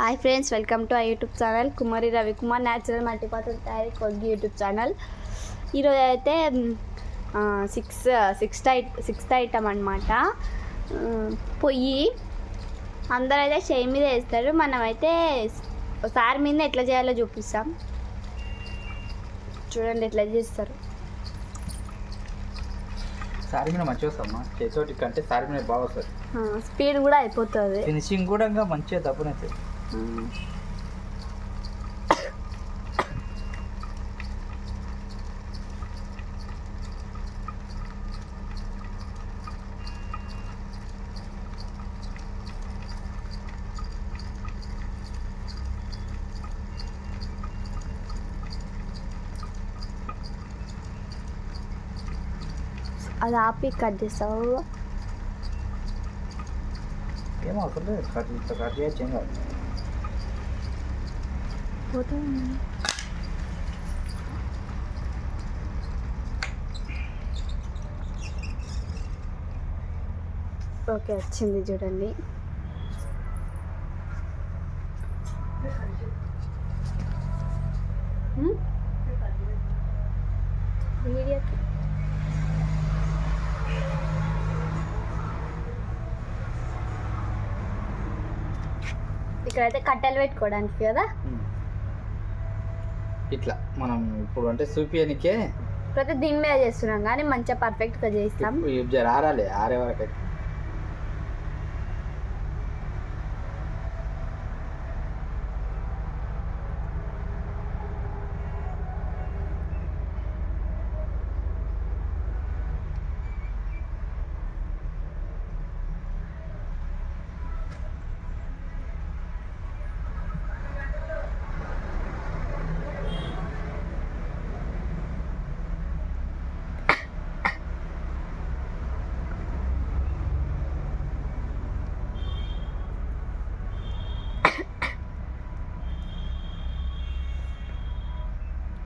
Hi friends welcome to I YouTube channel Kumari Ravikumar natural మల్టీపాత్ర తయారీ కొద్ది YouTube channel ఈరోజు అయితే six sixth I sixth item అనమాట పొయ్యి. అందరూ అయితే చేయి మీద వేస్తారు. మనమైతే సార్ మీద ఎట్లా చేయాలో చూపిస్తాం. చూడండి ఎట్లా చేస్తారు. సారీ మీద మంచిగా వస్తామ్మా చేతోటి కంటే సారీ మీద బాగా వస్తుంది. స్పీడ్ కూడా అయిపోతుంది. ఫినిషింగ్ కూడా ఇంకా మంచిగా తప్పునైతే. ఆ. అది ఆపి కట్ చేస్తావు ఏం అవసరం లేదు కట్ ఇట్లా కట్ చేయొచ్చు ఓకే వచ్చింది చూడండి. ఇక్కడైతే కట్టెలు పెట్టుకోవడానికి కదా. ఇట్లా మనం ఇప్పుడు అంటే చూపియనికే ప్రతి దీని మీద చేస్తున్నాం కానీ మంచిగా పర్ఫెక్ట్గా చేస్తాం జర ఆరాలి ఆరే వరకు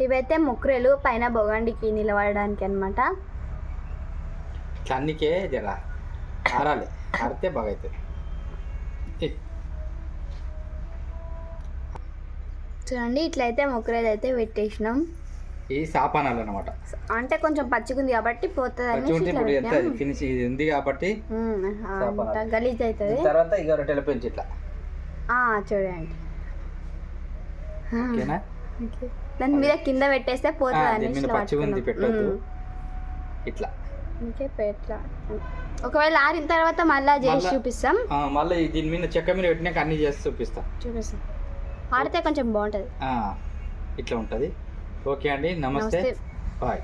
ఇవైతే ముక్రెలు పైన బొగండికి నిలబడడానికి అనమాట అన్నికే జర. ఆరాలి. ఆరితే బాగా అవుతుంది చూడండి ఇట్లయితే మొక్కరేది అయితే పెట్టేసినాం. ఈ సాపానాలు అనమాట అంటే కొంచెం పచ్చిగుంది కాబట్టి పోతుంది ఫినిష్ ఇది ఉంది కాబట్టి గలీజ్ అవుతుంది తర్వాత ఇక రొట్టెల పెంచి ఇట్లా. చూడండి. ఓకేనా? ఓకే. దాని మీద కింద పెట్టేస్తే పోతుంది పచ్చిగా ఉంది. పెట్టద్దు. ఇట్లా. ఇంకే పెట్లా ఒకవేళ ఆరిన తర్వాత మళ్ళా చేసి చూపిస్తాం. మళ్ళీ దీని మీద చెక్క మీద పెట్టినాక అన్ని చేసి చూపిస్తా. చూపిస్తాం. ఆడితే కొంచెం బాగుంటుంది. ఇట్లా ఉంటుంది. ఓకే అండి నమస్తే. బాయ్.